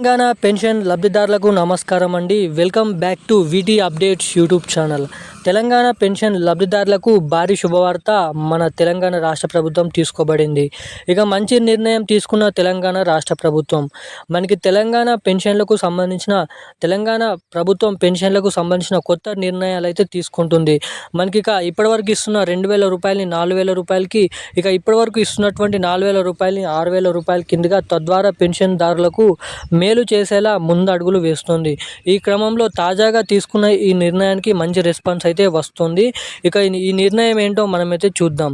Telangana pension లబ్ధిదారులకు నమస్కారం అండి. Welcome back to V T updates YouTube channel. Telangana pension లబ్ధిదారులకు భారీ శుభవార్త మన తెలంగాణ రాష్ట్ర ప్రభుత్వం తీసుకోబడింది. ఇక మంచి నిర్ణయం తీసుకున్న తెలంగాణ రాష్ట్ర ప్రభుత్వం. మనకి తెలంగాణ పెన్షన్లకు సంబంధించిన తెలంగాణ ప్రభుత్వం పెన్షన్లకు సంబంధించిన కొత్త నిర్ణయాలు అయితే తీసుకుంటుంది. మనకి ఇక ఇప్పటివరకు ఇస్తున్న రెండు వేల రూపాయలని నాలుగు వేల రూపాయలకి ఇక ఇప్పటివరకు ఇస్తున్నటువంటి నాలుగు వేల రూపాయలని ఆరు వేల రూపాయల కిందగా తద్వారా పెన్షన్దారులకు మే మేలు చేసేలా ముందడుగులు వేస్తుంది. ఈ క్రమంలో తాజాగా తీసుకున్న ఈ నిర్ణయానికి మంచి రెస్పాన్స్ అయితే వస్తుంది. ఇక ఈ నిర్ణయం ఏంటో మనమైతే చూద్దాం.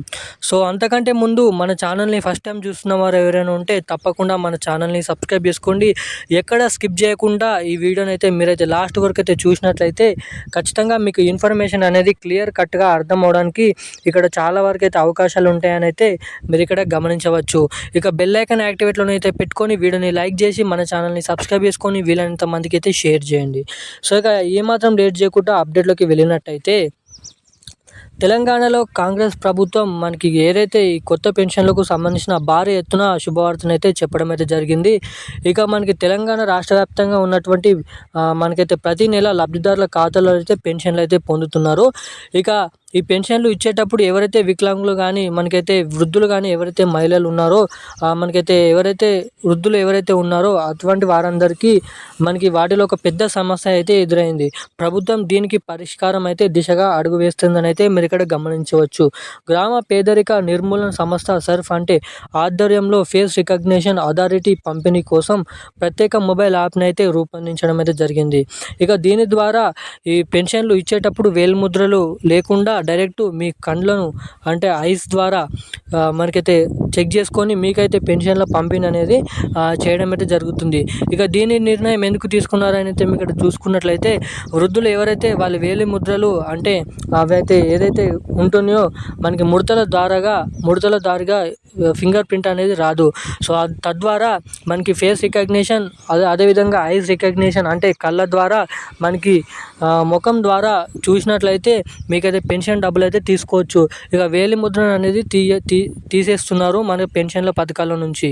సో అంతకంటే ముందు మన ఛానల్ని ఫస్ట్ టైం చూస్తున్న వారు ఎవరైనా ఉంటే తప్పకుండా మన ఛానల్ని సబ్స్క్రైబ్ చేసుకోండి. ఎక్కడ స్కిప్ చేయకుండా ఈ వీడియోని అయితే మీరైతే లాస్ట్ వరకు అయితే చూసినట్లయితే ఖచ్చితంగా మీకు ఇన్ఫర్మేషన్ అనేది క్లియర్ కట్గా అర్థం అవడానికి ఇక్కడ చాలా వరకు అయితే అవకాశాలు ఉంటాయని అయితే మీరు ఇక్కడ గమనించవచ్చు. ఇక బెల్ ఐకాన్ అయితే పెట్టుకొని వీడియోని లైక్ చేసి మన ఛానల్ని సబ్స్క్రైబ్ చేసుకొని వీలైనంత మందికి అయితే షేర్ చేయండి. సో ఇక ఏమాత్రం లేట్ చేయకుండా అప్డేట్లోకి వెళ్ళినట్టయితే తెలంగాణలో కాంగ్రెస్ ప్రభుత్వం మనకి ఏదైతే ఈ కొత్త పెన్షన్లకు సంబంధించిన భారీ ఎత్తున శుభవార్తను అయితే చెప్పడం అయితే జరిగింది. ఇక మనకి తెలంగాణ రాష్ట్ర వ్యాప్తంగా ఉన్నటువంటి మనకైతే ప్రతి నెల లబ్ధిదారుల ఖాతాలో అయితే పెన్షన్లు అయితే పొందుతున్నారు. ఇక ఈ పెన్షన్లు ఇచ్చేటప్పుడు ఎవరైతే వికలాంగులు కానీ మనకైతే వృద్ధులు కానీ ఎవరైతే మహిళలు ఉన్నారో మనకైతే ఎవరైతే వృద్ధులు ఎవరైతే ఉన్నారో అటువంటి వారందరికీ మనకి వాటిలో ఒక పెద్ద సమస్య అయితే ఎదురైంది. ప్రభుత్వం దీనికి పరిష్కారం అయితే దిశగా అడుగు వేస్తుందని అయితే మీరు ఇక్కడ గమనించవచ్చు. గ్రామ పేదరిక నిర్మూలన సంస్థ సర్ఫ్ అంటే ఆధ్వర్యంలో ఫేస్ రికగ్నిషన్ అథారిటీ పంపిణీ కోసం ప్రత్యేక మొబైల్ యాప్ని అయితే రూపొందించడం అయితే జరిగింది. ఇక దీని ద్వారా ఈ పెన్షన్లు ఇచ్చేటప్పుడు వేలుముద్రలు లేకుండా డైరెక్ట్ మీ కండ్లను అంటే ఐస్ ద్వారా మనకైతే చెక్ చేసుకొని మీకైతే పెన్షన్ల పంపిణీ అనేది చేయడం అయితే జరుగుతుంది. ఇక దీని నిర్ణయం ఎందుకు తీసుకున్నారని అయితే మీకు ఇక్కడ చూసుకున్నట్లయితే వృద్ధులు ఎవరైతే వాళ్ళ వేలి ముద్రలు అంటే అవైతే ఏదైతే ఉంటున్నాయో మనకి ముడతల ద్వారాగా ముడతల దారిగా ఫింగర్ ప్రింట్ అనేది రాదు. సో తద్వారా మనకి ఫేస్ రికగ్నిషన్ అదే అదేవిధంగా ఐస్ రికగ్నిషన్ అంటే కళ్ళ ద్వారా మనకి ముఖం ద్వారా చూసినట్లయితే మీకైతే పెన్షన్ డబ్బులు అయితే తీసుకోవచ్చు. ఇక వేలి ముద్రణ అనేది తీయ తీ తీసేస్తున్నారు మన పెన్షన్ల పథకాల నుంచి.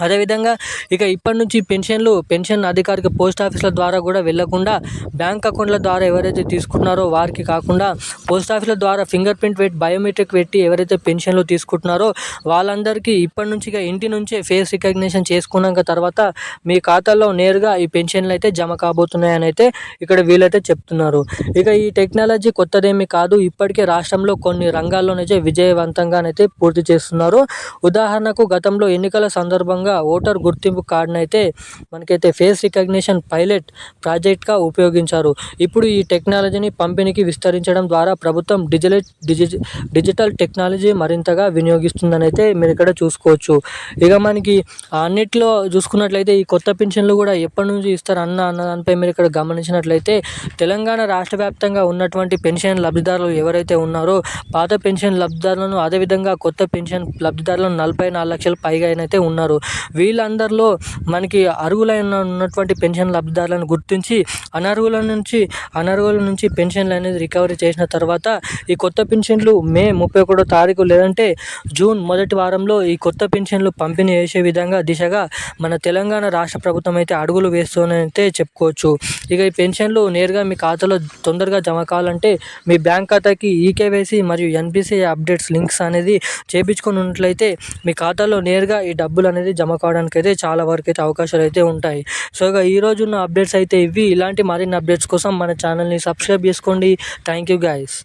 అదేవిధంగా ఇక ఇప్పటి నుంచి పెన్షన్లు పెన్షన్ అధికారిక పోస్ట్ ఆఫీసుల ద్వారా కూడా వెళ్ళకుండా బ్యాంక్ అకౌంట్ల ద్వారా ఎవరైతే తీసుకుంటున్నారో వారికి కాకుండా పోస్ట్ ఆఫీసుల ద్వారా ఫింగర్ ప్రింట్ పెట్టి బయోమెట్రిక్ పెట్టి ఎవరైతే పెన్షన్లు తీసుకుంటున్నారో వాళ్ళందరికీ ఇప్పటి నుంచి ఇక ఇంటి నుంచే ఫేస్ రికగ్నిషన్ చేసుకున్నాక తర్వాత మీ ఖాతాలో నేరుగా ఈ పెన్షన్లు అయితే జమ కాబోతున్నాయని అయితే ఇక్కడ వీళ్ళైతే చెప్తున్నారు. ఇక ఈ టెక్నాలజీ కొత్తదేమీ కాదు. ఇప్పటికే రాష్ట్రంలో కొన్ని రంగాల్లోనైతే విజయవంతంగానైతే పూర్తి చేస్తున్నారు. ఉదాహరణకు గతంలో ఎన్నికల సందర్భంగా విధంగా ఓటర్ గుర్తింపు కార్డును అయితే మనకైతే ఫేస్ రికగ్నిషన్ పైలట్ ప్రాజెక్ట్గా ఉపయోగించారు. ఇప్పుడు ఈ టెక్నాలజీని పంపిణీకి విస్తరించడం ద్వారా ప్రభుత్వం డిజిటల్ డిజిటల్ టెక్నాలజీ మరింతగా వినియోగిస్తుందని అయితే మీరు ఇక్కడ చూసుకోవచ్చు. ఇక మనకి అన్నిట్లో చూసుకున్నట్లయితే ఈ కొత్త పెన్షన్లు కూడా ఎప్పటి నుంచి ఇస్తారు అన్న అన్న దానిపై మీరు ఇక్కడ గమనించినట్లయితే తెలంగాణ రాష్ట్ర వ్యాప్తంగా ఉన్నటువంటి పెన్షన్ లబ్ధిదారులు ఎవరైతే ఉన్నారో పాత పెన్షన్ లబ్ధిదారులను అదేవిధంగా కొత్త పెన్షన్ లబ్ధిదారులను నలభై నాలుగు లక్షల పైగా అయితే ఉన్నారు. వీళ్ళందరిలో మనకి అర్హులైన ఉన్నటువంటి పెన్షన్ లబ్ధిదారులను గుర్తించి అనర్హుల నుంచి అనర్హుల నుంచి పెన్షన్లు అనేది రికవరీ చేసిన తర్వాత ఈ కొత్త పెన్షన్లు మే ముప్పై ఒకటో తారీఖు లేదంటే జూన్ మొదటి వారంలో ఈ కొత్త పెన్షన్లు పంపిణీ చేసే విధంగా దిశగా మన తెలంగాణ రాష్ట్ర ప్రభుత్వం అయితే అడుగులు వేస్తుందంటే చెప్పుకోవచ్చు. ఇక ఈ పెన్షన్లు నేరుగా మీ ఖాతాలో తొందరగా జమ కావాలంటే మీ బ్యాంక్ ఖాతాకి ఈకేవైసీ మరియు N P C I updates links అనేది చేపించుకుని ఉన్నట్లయితే మీ ఖాతాలో నేరుగా ఈ డబ్బులు అనేది జమ జమ కావడానికి అయితే చాలా వరకు అయితే అవకాశాలు అయితే ఉంటాయి. సో ఇక ఈరోజు ఉన్న అప్డేట్స్ అయితే ఇవి. ఇలాంటి మరిన్ని అప్డేట్స్ కోసం మన ఛానల్ని సబ్స్క్రైబ్ చేసుకోండి. Thank you guys.